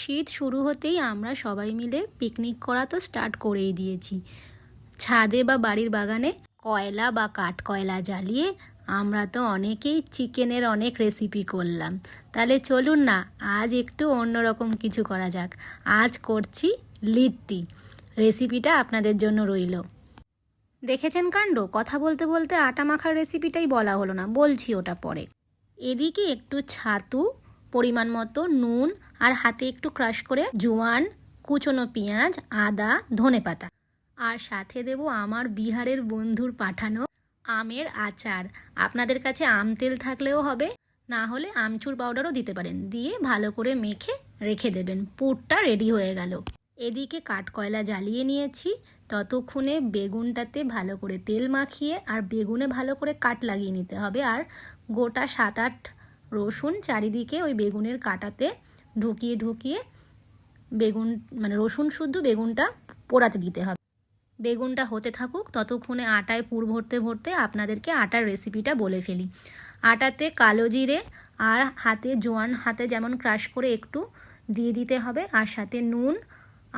শীত শুরু হতেই আমরা সবাই মিলে পিকনিক করা তো স্টার্ট করেই দিয়েছি। ছাদে বা বাড়ির বাগানে কয়লা বা কাঠ কয়লা জ্বালিয়ে আমরা তো অনেকেই চিকেনের অনেক রেসিপি করলাম। তাহলে চলুন না, আজ একটু অন্যরকম কিছু করা যাক। আজ করছি লিট্টি। রেসিপিটা আপনাদের জন্য রইল। দেখেছেন কাণ্ড? কথা বলতে বলতে আটা মাখার রেসিপিটাই বলা হলো না, বলছি ওটা পরে। এদিকে একটু ছাতু, পরিমাণ মতো নুন আর হাতে একটু ক্রাশ করে জোয়ান, কুচনো পেঁয়াজ, আদা ধনে পাতা আর সাথে দেব আমার বিহারের বন্ধুর পাঠানো আমের আচার। আপনাদের কাছে আম তেল থাকলেও হবে, না হলে আমচুর পাউডারও দিতে পারেন। দিয়ে ভালো করে মেখে রেখে দেবেন। পুরটা রেডি হয়ে গেল। এদিকে কাঠকয়লা জ্বালিয়ে নিয়েছি। ততক্ষণে বেগুনটাতে ভালো করে তেল মাখিয়ে আর বেগুনে ভালো করে কাট লাগিয়ে নিতে হবে। আর গোটা সাত আট রসুন চারিদিকে ওই বেগুনের কাটাতে ঢুকিয়ে ঢুকিয়ে বেগুন মানে রসুন শুদ্ধ বেগুনটা পোড়াতে দিতে হবে। বেগুনটা হতে থাকুক, ততক্ষণে আটায় পুর ভরতে ভরতে আপনাদেরকে আটার রেসিপিটা বলে ফেলি। আটাতে কালো জিরে আর হাতে জোয়ান হাতে যেমন ক্রাশ করে একটু দিয়ে দিতে হবে, আর সাথে নুন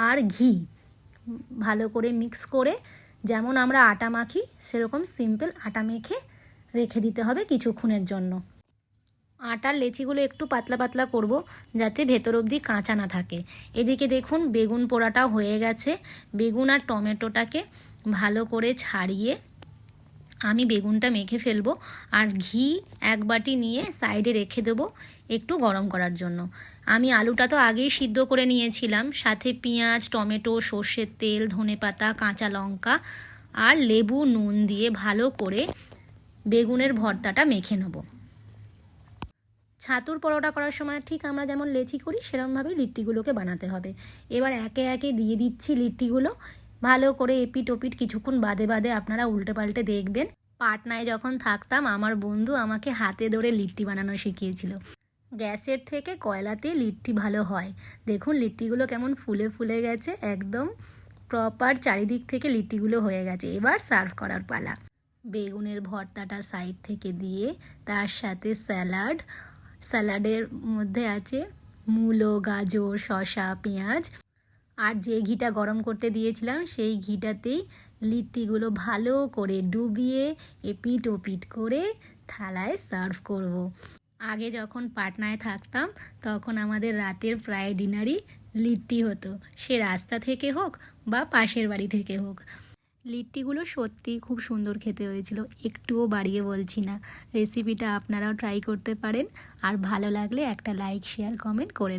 আর ঘি ভালো করে মিক্স করে যেমন আমরা আটা মাখি, সেরকম সিম্পল আটা মেখে রেখে দিতে হবে কিছুক্ষণের জন্য। আটার লেচিগুলো একটু পাতলা পাতলা করব যাতে ভেতর অবধি কাঁচা না থাকে। এদিকে দেখুন, বেগুন পোড়াটাও হয়ে গেছে। বেগুন আর টমেটোটাকে ভালো করে ছাড়িয়ে আমি বেগুনটা মেখে ফেলব আর ঘি এক বাটি নিয়ে সাইডে রেখে দেবো একটু গরম করার জন্য। আমি আলুটা তো আগেই সিদ্ধ করে নিয়েছিলাম, সাথে পেঁয়াজ, টমেটো, সর্ষের তেল ধনে পাতা কাঁচা লঙ্কা আর লেবু, নুন দিয়ে ভালো করে বেগুনের ভর্তাটা মেখে নেব। ছাতুর পরোটা করার সময় ঠিক আমরা যেমন লেচি করি সেরকমভাবেই লিট্টিগুলোকে বানাতে হবে। এবার একে একে দিয়ে দিচ্ছি লিট্টিগুলো। ভালো করে এপিট ওপিট কিছুক্ষণ বাদে বাদে আপনারা উল্টে পাল্টে দেখবেন। পাটনায় যখন থাকতাম, আমার বন্ধু আমাকে হাতে ধরে লিট্টি বানানো শিখিয়েছিল। গ্যাসের থেকে কয়লাতে লিট্টি ভালো হয়। দেখুন লিট্টিগুলো কেমন ফুলে ফুলে গেছে, একদম প্রপার চারিদিক থেকে লিট্টিগুলো হয়ে গেছে। এবার সার্ভ করার পালা। বেগুনের ভর্তাটা সাইড থেকে দিয়ে, তার সাথে স্যালাড স্যালাডের মধ্যে আছে মূলো, গাজর, শসা, পেঁয়াজ। আর যে ঘিটা গরম করতে দিয়েছিলাম, সেই ঘিটাতেই লিট্টিগুলো ভালো করে ডুবিয়ে এপিট ওপিট করে থালায় সার্ভ করব। আগে যখন পাটনায় থাকতাম, তখন আমাদের রাতের প্রায় ডিনারই লিট্টি হতো। সে রাস্তা থেকে হোক বা পাশের বাড়ি থেকে হোক। লিট্টিগুলো সত্যিই খুব সুন্দর খেতে হয়েছিল, একটুও বাড়িয়ে বলছি না। রেসিপিটা আপনারাও ট্রাই করতে পারেন, আর ভালো লাগলে একটা লাইক শেয়ার কমেন্ট করে